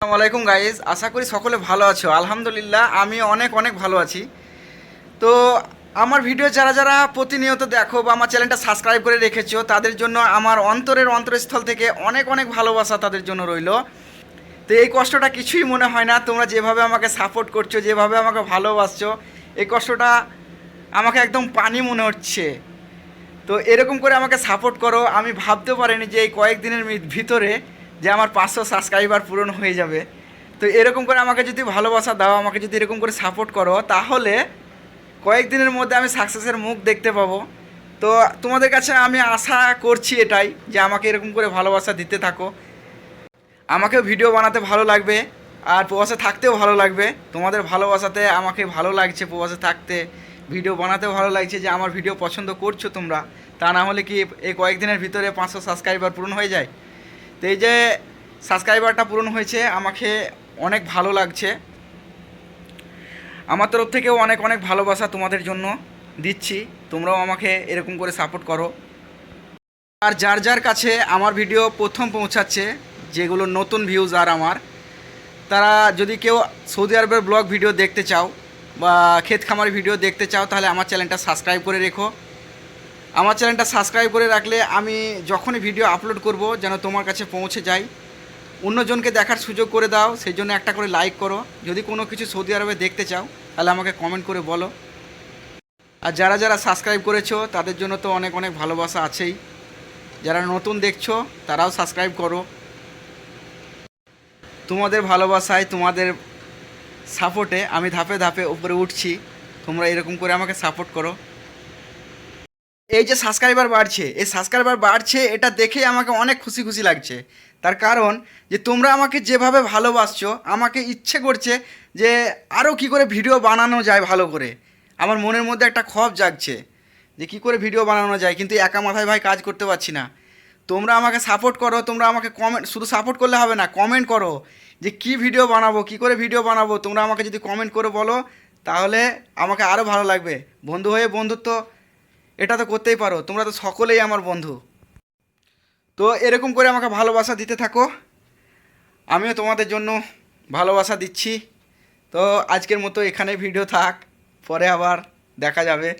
আসসালামু আলাইকুম গাইজ আশা করি সকলে ভালো আছো। আলহামদুলিল্লাহ আমি অনেক অনেক ভালো আছি। তো আমার ভিডিও যারা যারা প্রতিনিয়ত দেখো বা আমার চ্যানেলটা সাবস্ক্রাইব করে রেখেছো, তাদের জন্য আমার অন্তরের অন্তরস্থল থেকে অনেক অনেক ভালোবাসা তাদের জন্য রইল। তো এই কষ্টটা কিছুই মনে হয় না। তোমরা যেভাবে আমাকে সাপোর্ট করছ, যেভাবে আমাকে ভালোবাসছো, এই কষ্টটা আমাকে একদম পানি মনে হচ্ছে। তো এরকম করে আমাকে সাপোর্ট করো। আমি ভাবতে পারিনি যে এই কয়েকদিনের ভিতরে যে আমার পাঁচশো সাবস্ক্রাইবার পূরণ হয়ে যাবে। তো এরকম করে আমাকে যদি ভালোবাসা দাও, আমাকে যদি এরকম করে সাপোর্ট করো, তাহলে কয়েকদিনের মধ্যে আমি সাকসেসের মুখ দেখতে পাবো। তো তোমাদের কাছে আমি আশা করছি এটাই, যে আমাকে এরকম করে ভালোবাসা দিতে থাকো। আমাকেও ভিডিও বানাতে ভালো লাগবে, আর প্রবাসে থাকতেও ভালো লাগবে। তোমাদের ভালোবাসাতে আমাকে ভালো লাগছে প্রবাসে থাকতে। ভিডিও বানাতেও ভালো লাগছে যে আমার ভিডিও পছন্দ করছ তোমরা। তা না হলে কি এই কয়েকদিনের ভিতরে পাঁচশো সাবস্ক্রাইবার পূরণ হয়ে যায়? তো এই যে সাবস্ক্রাইবারটা পূরণ হয়েছে, আমাকে অনেক ভালো লাগছে। আমার তরফ থেকেও অনেক অনেক ভালোবাসা তোমাদের জন্য দিচ্ছি। তোমরাও আমাকে এরকম করে সাপোর্ট করো। আর যার যার কাছে আমার ভিডিও প্রথম পৌঁছাচ্ছে, যেগুলো নতুন ভিউজ আর আমার, তারা যদি কেউ সৌদি আরবের ব্লগ ভিডিও দেখতে চাও বা ক্ষেত খামার ভিডিও দেখতে চাও, তাহলে আমার চ্যানেলটা সাবস্ক্রাইব করে রেখো। আমার চ্যানেলটা সাবস্ক্রাইব করে রাখলে আমি যখনই ভিডিও আপলোড করব যেন তোমার কাছে পৌঁছে যায় অন্যজনকে দেখার সুযোগ করে দাও, সেই জন্য একটা করে লাইক করো। যদি কোনো কিছু সৌদি আরবে দেখতে চাও, তাহলে আমাকে কমেন্ট করে বলো। আর যারা যারা সাবস্ক্রাইব করেছ, তাদের জন্য তো অনেক অনেক ভালোবাসা আছেই। যারা নতুন দেখছ, তারাও সাবস্ক্রাইব করো। তোমাদের ভালোবাসায়, তোমাদের সাপোর্টে আমি ধাপে ধাপে উপরে উঠছি। তোমরা এরকম করে আমাকে সাপোর্ট করো। এই যে সাবস্ক্রাইবার বাড়ছে, এই সাবস্ক্রাইবার বাড়ছে, এটা দেখেই আমাকে অনেক খুশি খুশি লাগছে। তার কারণ যে তোমরা আমাকে যেভাবে ভালোবাসছো, আমাকে ইচ্ছে করছে যে আরও কি করে ভিডিও বানানো যায় ভালো করে। আমার মনের মধ্যে একটা খব জাগছে যে কি করে ভিডিও বানানো যায়, কিন্তু একা মাথায় ভাই কাজ করতে পারছি না। তোমরা আমাকে সাপোর্ট করো, তোমরা আমাকে কমেন্ট শুধু সাপোর্ট করলে হবে না কমেন্ট করো যে কি ভিডিও বানাবো, কি করে ভিডিও বানাবো, তোমরা আমাকে যদি কমেন্ট করে বলো, তাহলে আমাকে আরও ভালো লাগবে। বন্ধু হয়ে বন্ধুত্ব এটা তো করতেই পারো, তোমরা তো সকলেই আমার বন্ধু। তো এরকম করে আমাকে ভালোবাসা দিতে থাকো। আমিও তোমাদের জন্য ভালোবাসা দিচ্ছি। তো আজকের মতো এখানে ভিডিও থাক, পরে আবার দেখা যাবে।